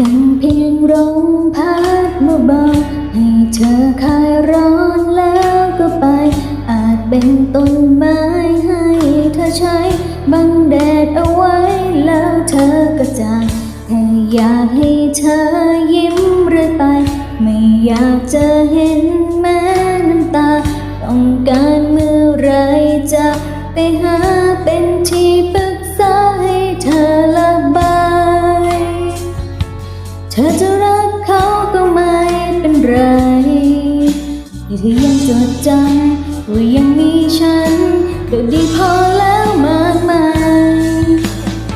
ดังเพียงลมพัดมาบอกให้เธอคลายร้อนแล้วก็ไป อาจเป็นต้นไม้ให้เธอใช้ บังแดดเอาไว้แล้วเธอก็จากแค่อยากให้เธอยิ้มเรื่อยไป ไม่อยากจะเห็นแม้น้ำตา ต้องการเมื่อไรจะไปหาเป็นที่ปรึกษาให้เธอระบาย เธอจะรักเขาก็ไม่เป็นไรที่เธอยังจดจำว่ายังมีฉันก็ดีพอแล้วมากมาย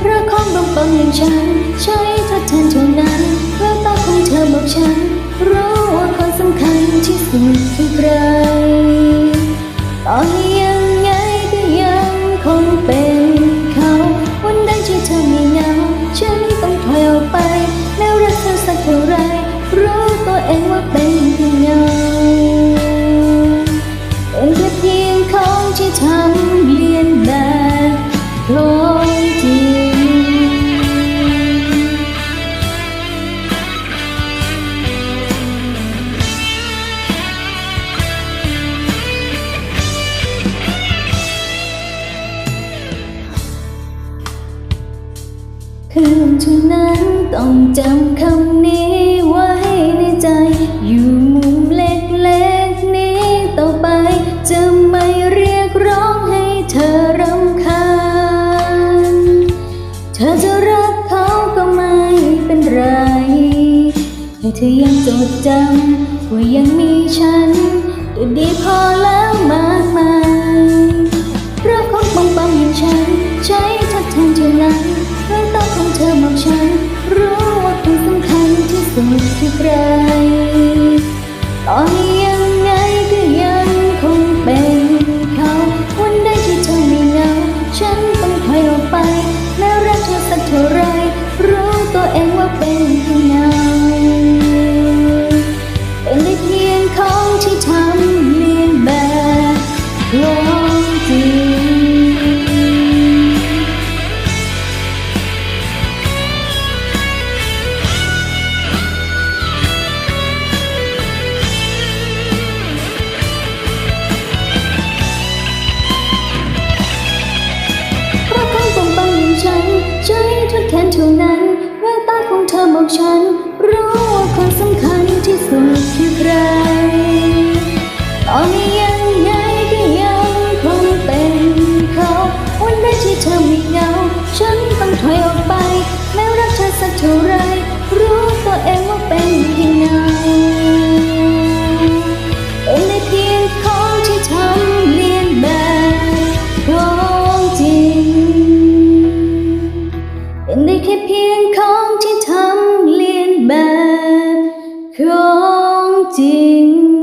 รักของบางบางอย่างฉัน ใช้ทดแทนเท่านั้นแววตาของเธอบอกฉัน รู้ว่าคนสำคัญที่สุดคือใครต่อให้ เป็นเพียงเงาเป็นแค่เพียงของที่ทำเลียนแบบของจริงคืนเท่านั้นต้องจำคำนี้ เธอยังจดจำว่ายังมีฉันก็ดีพอแล้วมากมาย บอกฉัน รู้ว่าคนสำคัญที่สุดคือใคร ตอนนี้ยังไงก็ยังคงเป็นเขา วันใดที่เธอมีเหงา ฉันต้องถอยออกไป แม้รักเธอสักเท่าไร รู้ตัวเองว่าเป็นเพียงเงาเป็นได้เพียงของที่ทำเลียนแบบของจริงเป็นได้แค่เพียงของที่ทำ แบบของจริง